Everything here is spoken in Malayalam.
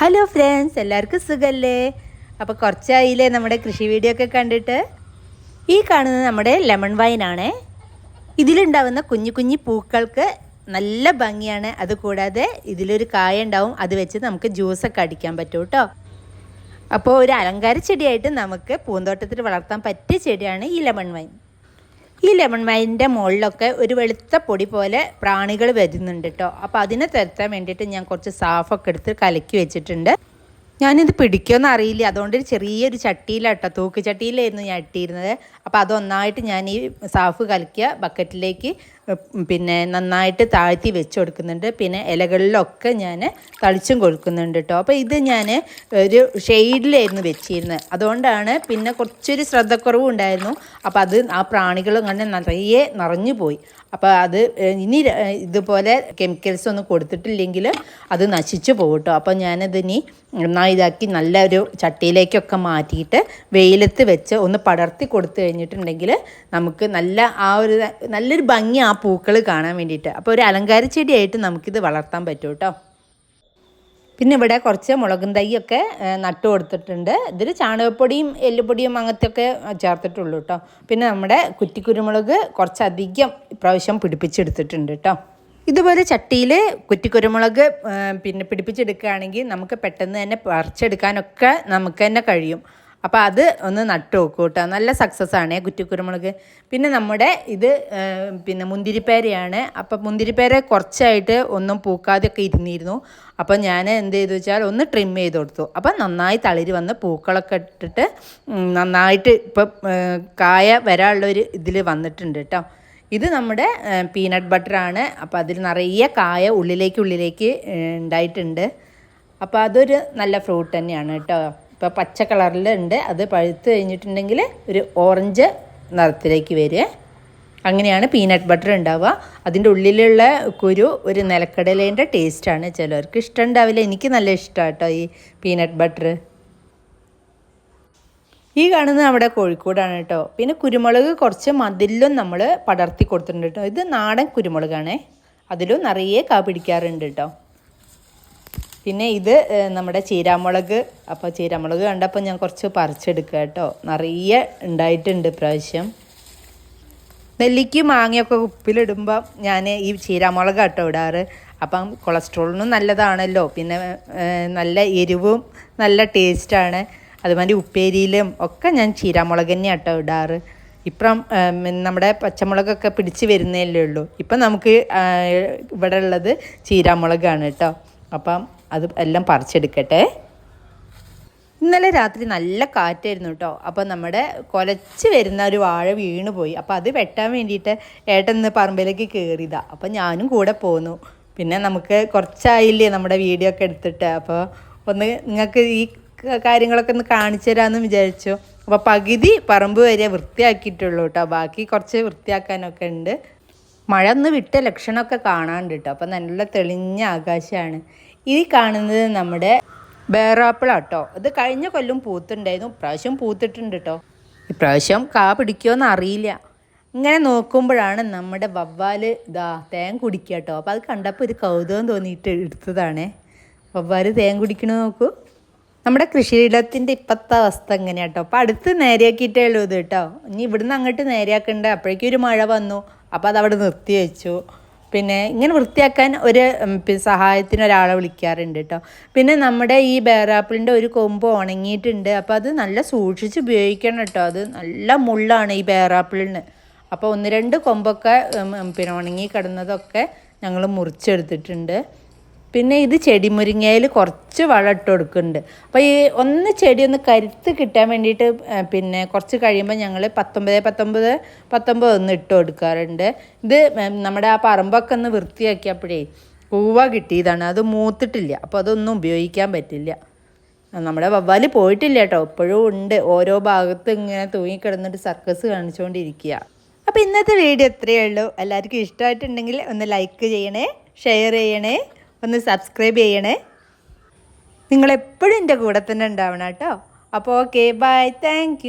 ഹലോ ഫ്രണ്ട്സ് എല്ലാവർക്കും സുഖല്ലേ? അപ്പോൾ കുറച്ചായില്ലേ നമ്മുടെ കൃഷി വീഡിയോ ഒക്കെ കണ്ടിട്ട്? ഈ കാണുന്നത് നമ്മുടെ ലെമൺ വൈനാണ് ഇതിലുണ്ടാവുന്ന കുഞ്ഞു കുഞ്ഞു പൂക്കൾക്ക് നല്ല ഭംഗിയാണ്. അതുകൂടാതെ ഇതിലൊരു കായ ഉണ്ടാവും അത് വെച്ച് നമുക്ക് ജ്യൂസൊക്കെ അടിക്കാൻ പറ്റും കേട്ടോ അപ്പോൾ ഒരു അലങ്കാര ചെടിയായിട്ട് നമുക്ക് പൂന്തോട്ടത്തിൽ വളർത്താൻ പറ്റിയ ചെടിയാണ് ഈ ലെമൺ വൈൻ ഈ ലെമൺ വൈനിന്റെ മുകളിലൊക്കെ ഒരു വെളുത്ത പൊടി പോലെ പ്രാണികൾ വരുന്നുണ്ട് കേട്ടോ അപ്പോൾ അതിനെ തരുത്താൻ വേണ്ടിയിട്ട് ഞാൻ കുറച്ച് സാഫൊക്കെ എടുത്ത് കലക്കി വെച്ചിട്ടുണ്ട്. ഞാനിത് പിടിക്കുമെന്ന് അറിയില്ല. അതുകൊണ്ട് ചെറിയൊരു ചട്ടിയിലാട്ടോ. തൂക്ക് ചട്ടിയിലായിരുന്നു ഞാൻ ഇട്ടിരുന്നത്. അപ്പോൾ അതൊന്നായിട്ട് ഞാൻ ഈ സാഫ് കലക്കിയ ബക്കറ്റിലേക്ക് പിന്നെ നന്നായിട്ട് താഴ്ത്തി വെച്ച് കൊടുക്കുന്നുണ്ട് പിന്നെ ഇലകളിലൊക്കെ ഞാൻ തളിച്ചും കൊടുക്കുന്നുണ്ട് കേട്ടോ അപ്പോൾ ഇത് ഞാൻ ഒരു ഷെയ്ഡിലായിരുന്നു വെച്ചിരുന്നത്. അതുകൊണ്ടാണ് പിന്നെ കുറച്ചൊരു ശ്രദ്ധക്കുറവും ഉണ്ടായിരുന്നു. അപ്പോൾ അത് ആ പ്രാണികൾ കണ്ട് നിറയെ നിറഞ്ഞു പോയി. അപ്പോൾ അത് ഇനി ഇതുപോലെ കെമിക്കൽസ് ഒന്നും കൊടുത്തിട്ടില്ലെങ്കിൽ അത് നശിച്ചു പോകും കേട്ടോ അപ്പോൾ ഞാനതിനി നന്നായി ഇതാക്കി നല്ലൊരു ചട്ടിയിലേക്കൊക്കെ മാറ്റിയിട്ട് വെയിലത്ത് വെച്ച് ഒന്ന് പടർത്തി കൊടുത്തു കഴിഞ്ഞിട്ടുണ്ടെങ്കിൽ നമുക്ക് നല്ല ആ ഒരു നല്ലൊരു ഭംഗി ആ പൂക്കൾ കാണാൻ വേണ്ടിയിട്ട്. അപ്പോൾ ഒരു അലങ്കാര ചെടിയായിട്ട് നമുക്കിത് വളർത്താൻ പറ്റും കേട്ടോ പിന്നെ ഇവിടെ കുറച്ച് മുളകും തൈയൊക്കെ നട്ടു കൊടുത്തിട്ടുണ്ട്. ഇതിൽ ചാണകപ്പൊടിയും എല്ലുപൊടിയും അങ്ങനത്തെയൊക്കെ ചേർത്തിട്ടുള്ളൂ കേട്ടോ പിന്നെ നമ്മുടെ കുറ്റിക്കുരുമുളക് കുറച്ചധികം ഇപ്രാവശ്യം പിടിപ്പിച്ചെടുത്തിട്ടുണ്ട് കേട്ടോ ഇതുപോലെ ചട്ടിയിൽ കുറ്റിക്കുരുമുളക് പിന്നെ പിടിപ്പിച്ചെടുക്കുകയാണെങ്കിൽ നമുക്ക് പെട്ടെന്ന് തന്നെ പറിച്ചെടുക്കാനൊക്കെ നമുക്ക് തന്നെ കഴിയും. അപ്പോൾ അത് ഒന്ന് നട്ടു നോക്കൂ കേട്ടോ. നല്ല സക്സസ് ആണ് കുറ്റിക്കുരുമുളക്. പിന്നെ നമ്മുടെ ഇത് പിന്നെ മുന്തിരിപ്പേരയാണ്. അപ്പോൾ മുന്തിരിപ്പേര കുറച്ചായിട്ട് ഒന്നും പൂക്കാതെയൊക്കെ ഇരുന്നിരുന്നു. അപ്പോൾ ഞാൻ എന്ത് ചെയ്തു വെച്ചാൽ ഒന്ന് ട്രിം ചെയ്ത് കൊടുത്തു. അപ്പം നന്നായി തളിരി വന്ന് പൂക്കളൊക്കെ ഇട്ടിട്ട് നന്നായിട്ട് ഇപ്പം കായ വരാനുള്ളൊരു ഇതിൽ വന്നിട്ടുണ്ട് കേട്ടോ. ഇത് നമ്മുടെ പീനട്ട് ബട്ടറാണ് അപ്പോൾ അതിൽ നിറയെ കായ ഉള്ളിലേക്ക് ഉള്ളിലേക്ക് ഉണ്ടായിട്ടുണ്ട്. അപ്പോൾ അതൊരു നല്ല ഫ്രൂട്ട് തന്നെയാണ് കേട്ടോ. ഇപ്പോൾ പച്ച കളറിലുണ്ട്. അത് പഴുത്ത് കഴിഞ്ഞിട്ടുണ്ടെങ്കിൽ ഒരു ഓറഞ്ച് നിറത്തിലേക്ക് വരിക. അങ്ങനെയാണ് പീനട്ട് ബട്ടർ ഉണ്ടാവുക. അതിന്റെ ഉള്ളിലുള്ള കുരു ഒരു നിലക്കടലേന്റെ ടേസ്റ്റാണ് ചിലർക്ക് ഇഷ്ടം ഉണ്ടാവില്ല. എനിക്ക് നല്ല ഇഷ്ടമാണ് കേട്ടോ ഈ പീനട്ട് ബട്ടർ ഈ കാണുന്നത് നമ്മുടെ കോഴിക്കോടാണ് കേട്ടോ. പിന്നെ കുരുമുളക് കുറച്ച് മതിലും നമ്മൾ പടർത്തി കൊടുത്തിട്ടുണ്ട് കേട്ടോ. ഇത് നാടൻ കുരുമുളകാണേ. അതിലും നിറയെ കാ പിടിക്കാറുണ്ട് കേട്ടോ. പിന്നെ ഇത് നമ്മുടെ ചീരാമുളക്. അപ്പോൾ ചീരാമുളക് കണ്ടപ്പോൾ ഞാൻ കുറച്ച് പറിച്ചെടുക്കുക കേട്ടോ നിറയെ ഉണ്ടായിട്ടുണ്ട് പ്രാവശ്യം നെല്ലിക്ക് മാങ്ങയൊക്കെ ഉപ്പിലിടുമ്പോൾ ഞാൻ ഈ ചീരാമുളക് കേട്ടോ ഇടാറ്. അപ്പം കൊളസ്ട്രോളിനും നല്ലതാണല്ലോ. പിന്നെ നല്ല എരിവും നല്ല ടേസ്റ്റാണ്. അതുമാതിരി ഉപ്പേരിയിലും ഒക്കെ ഞാൻ ചീരാമുളക് തന്നെ കേട്ടോ ഇടാറ്. ഇപ്പം നമ്മുടെ പച്ചമുളകൊക്കെ പിടിച്ച് വരുന്നതല്ലേ ഉള്ളൂ. ഇപ്പം നമുക്ക് ഇവിടെ ഉള്ളത് ചീരാമുളകാണ് കേട്ടോ അപ്പം അത് എല്ലാം പറിച്ചെടുക്കട്ടെ. ഇന്നലെ രാത്രി നല്ല കാറ്റായിരുന്നു കേട്ടോ. അപ്പോൾ നമ്മുടെ കൊലച്ച് വരുന്ന ഒരു വാഴ വീണ് പോയി അപ്പോൾ അത് വെട്ടാൻ വേണ്ടിയിട്ട് ഏട്ടൻ ഇന്ന് പറമ്പിലേക്ക് കയറിയതാ അപ്പോൾ ഞാനും കൂടെ പോന്നു. പിന്നെ നമുക്ക് കുറച്ചായില്ലേ നമ്മുടെ വീഡിയോ ഒക്കെ എടുത്തിട്ട്. അപ്പോൾ ഒന്ന് നിങ്ങൾക്ക് ഈ കാര്യങ്ങളൊക്കെ ഒന്ന് കാണിച്ചു തരാമെന്ന് വിചാരിച്ചു. അപ്പോൾ പകുതി പറമ്പ് വരെ വൃത്തിയാക്കിയിട്ടുള്ളൂ കേട്ടോ. ബാക്കി കുറച്ച് വൃത്തിയാക്കാനൊക്കെ ഉണ്ട്. മഴ ഒന്ന് വിട്ട ലക്ഷണമൊക്കെ കാണാണ്ട് കേട്ടോ അപ്പം നല്ല തെളിഞ്ഞ ആകാശമാണ്. ഈ കാണുന്നത് നമ്മുടെ ബേറാപ്പിളാട്ടോ. ഇത് കഴിഞ്ഞ കൊല്ലം പൂത്തുണ്ടായിരുന്നു. ഇപ്രാവശ്യം പൂത്തിട്ടുണ്ട് കേട്ടോ ഇപ്രാവശ്യം കാ പിടിക്കുമോ അറിയില്ല. ഇങ്ങനെ നോക്കുമ്പോഴാണ് നമ്മുടെ വവ്വാൽ ഇതാ തേൻ കുടിക്കുക കേട്ടോ അപ്പോൾ അത് കണ്ടപ്പോൾ ഒരു കൗതുകം തോന്നിയിട്ട് എടുത്തതാണേ. വവ്വാൽ തേൻ കുടിക്കണ നോക്കൂ. നമ്മുടെ കൃഷിയിടത്തിന്റെ ഇപ്പോഴത്തെ അവസ്ഥ എങ്ങനെയാട്ടോ അപ്പോൾ അടുത്ത് നേരെയാക്കിയിട്ടേ ഉള്ളൂ ഇത് കേട്ടോ ഇനി ഇവിടുന്ന് അങ്ങോട്ട് നേരെയാക്കണ്ട? അപ്പോഴേക്കും ഒരു മഴ വന്നു. അപ്പോൾ അതവിടെ നിർത്തി വെച്ചു. പിന്നെ ഇങ്ങനെ വൃത്തിയാക്കാൻ ഒരു സഹായത്തിന് ഒരാളെ വിളിക്കാറുണ്ട് കേട്ടോ പിന്നെ നമ്മുടെ ഈ ബേറാപ്പിളിന്റെ ഒരു കൊമ്പ് ഉണങ്ങിയിട്ടുണ്ട്. അപ്പോൾ അത് നല്ല സൂക്ഷിച്ച് ഉപയോഗിക്കണം കേട്ടോ അത് നല്ല മുള്ളാണ് ഈ ബേറാപ്പിളിന്. അപ്പോൾ ഒന്ന് രണ്ട് കൊമ്പൊക്കെ പിന്നെ ഉണങ്ങി കിടന്നതൊക്കെ ഞങ്ങൾ മുറിച്ചെടുത്തിട്ടുണ്ട്. പിന്നെ ഇത് ചെടി മുരിങ്ങയിൽ കുറച്ച് വളം ഇട്ട് കൊടുക്കുന്നുണ്ട്. അപ്പോൾ ഈ ഒന്ന് ചെടി ഒന്ന് കരുത്ത് കിട്ടാൻ വേണ്ടിയിട്ട് പിന്നെ കുറച്ച് കഴിയുമ്പോൾ ഞങ്ങൾ പത്തൊമ്പത് പത്തൊമ്പത് പത്തൊമ്പത് ഒന്ന് ഇട്ട് കൊടുക്കാറുണ്ട്. ഇത് നമ്മുടെ ആ പറമ്പൊക്കെ ഒന്ന് വൃത്തിയാക്കിയപ്പോഴേ പൂവ കിട്ടിയതാണ്. അത് മൂത്തിട്ടില്ല. അപ്പോൾ അതൊന്നും ഉപയോഗിക്കാൻ പറ്റില്ല. നമ്മുടെ വവ്വാൽ പോയിട്ടില്ല കേട്ടോ. ഇപ്പോഴും ഉണ്ട്. ഓരോ ഭാഗത്ത് ഇങ്ങനെ തൂങ്ങിക്കിടന്നിട്ട് സർക്കസ് കാണിച്ചുകൊണ്ടിരിക്കുക. അപ്പോൾ ഇന്നത്തെ വീഡിയോ ഇത്രയേ ഉള്ളൂ. എല്ലാവർക്കും ഇഷ്ടമായിട്ടുണ്ടെങ്കിൽ ഒന്ന് ലൈക്ക് ചെയ്യണേ ഷെയർ ചെയ്യണേ. ഒന്ന് സബ്സ്ക്രൈബ് ചെയ്യണേ. നിങ്ങളെപ്പോഴും എന്റെ കൂടെ തന്നെ ഉണ്ടാവണം കേട്ടോ. അപ്പോൾ ഓക്കെ ബൈ താങ്ക്